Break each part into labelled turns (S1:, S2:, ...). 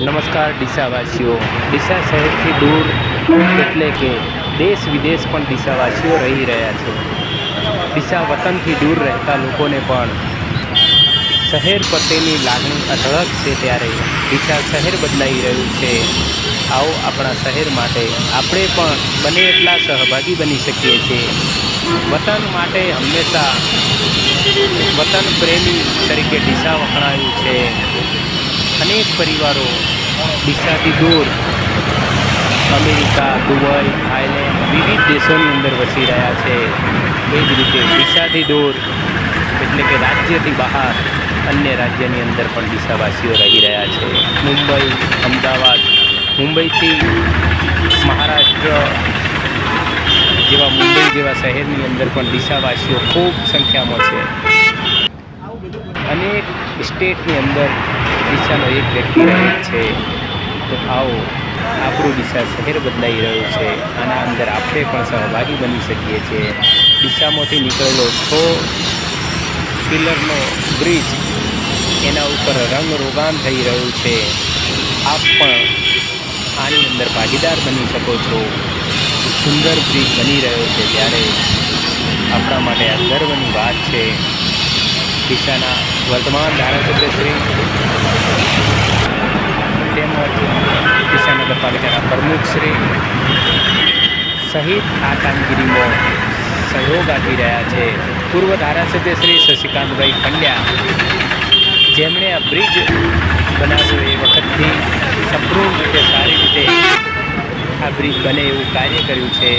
S1: નમસ્કાર ડીસાવાસીઓ ડીસા શહેરથી દૂર એટલે કે દેશ વિદેશ પણ ડીસાવાસીઓ રહી રહ્યા છે. ડીસા વતનથી દૂર રહેતા લોકોને પણ શહેર પ્રત્યેની લાગણી અઢળક છે ત્યારે ડીસા શહેર બદલાઈ રહ્યું છે. આવો આપણા શહેર માટે આપણે પણ બને એટલા સહભાગી બની શકીએ છીએ. વતન માટે હંમેશા વતન પ્રેમી તરીકે ડીસા વખણાયું છે. અનેક પરિવારો દિશાથી દૂર અમેરિકા, દુબઈ થાઈલેન્ડ વિવિધ દેશોની અંદર વસી રહ્યા છે. એ જ રીતે દિશાથી દૂર એટલે કે રાજ્યથી બહાર અન્ય રાજ્યની અંદર પણ દિશાવાસીઓ રહી રહ્યા છે. મુંબઈ, અમદાવાદ, મુંબઈથી મહારાષ્ટ્ર જેવા મુંબઈ જેવા શહેરની અંદર પણ દિશાવાસીઓ ખૂબ સંખ્યામાં છે. અનેક સ્ટેટની અંદર ડીસાનો એક વ્યક્તિ છે. તો આવો, આપણું ડીસા શહેર બદલાઈ રહ્યું છે. આના અંદર આપણે પણ સહભાગી બની શકીએ છીએ. ડીસામાંથી નીકળેલો છ પિલરનો બ્રિજ એના ઉપર રંગ રોગાન થઈ રહ્યું છે. આપ પણ આની અંદર ભાગીદાર બની શકો છો. સુંદર બ્રિજ બની રહ્યો છે. ત્યારે આપણા માટે આ ગર્વની વાત છે. ડીસાના વર્તમાન ધારાસભ્ય શ્રી તેમજ ડીસા નગરપાલિકાના પ્રમુખ શ્રી સહિત આ કામગીરીમાં સહયોગ આપી રહ્યા છે. પૂર્વ ધારાસભ્ય શ્રી શશિકાંતભાઈ પંડ્યા જેમણે આ બ્રિજ બનાવ્યો એ વખતથી સંપૂર્ણ રીતે સારી રીતે આ બ્રિજ બને એવું કાર્ય કર્યું છે.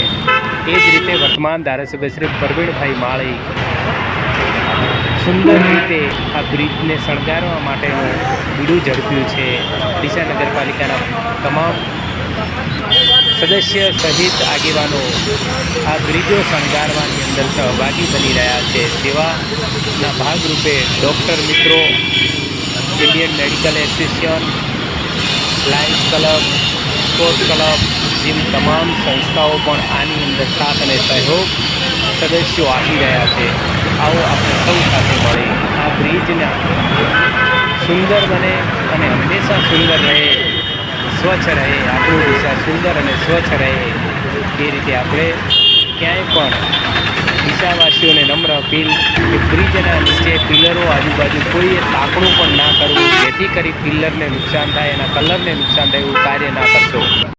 S1: એ જ રીતે વર્તમાન ધારાસભ્ય શ્રી પ્રવીણભાઈ માળી સુંદર રીતે આ બ્રિજને શણગારવા માટેનું બીડું ઝડપ્યું છે ડીસા નગરપાલિકાના તમામ સદસ્ય સહિત આગેવાનો આ બ્રિજો શણગારવાની અંદર સહભાગી બની રહ્યા છે. સેવાના ભાગરૂપે ડૉક્ટર મિત્રો, Indian medical association, Lions club sport club જેમ તમામ સંસ્થાઓ પણ આની અંદર સાથ અને સહયોગ સદસ્યો આપી રહ્યા છે. આવો આપણે સૌ સાથે મળી આ બ્રિજને સુંદર બને અને હંમેશા સુંદર રહે, સ્વચ્છ રહે, આપણું દિશા સુંદર અને સ્વચ્છ રહે. એ રીતે આપણે ક્યાંય પણ દિશાવાસીઓને નમ્ર અપીલ કે બ્રિજના નીચે પિલરો આજુબાજુ કોઈએ તાકણું પણ ના કરવું, જેથી કરી પિલ્લરને નુકસાન થાય, એના કલરને નુકસાન થાય એવું કાર્ય ના કરશો.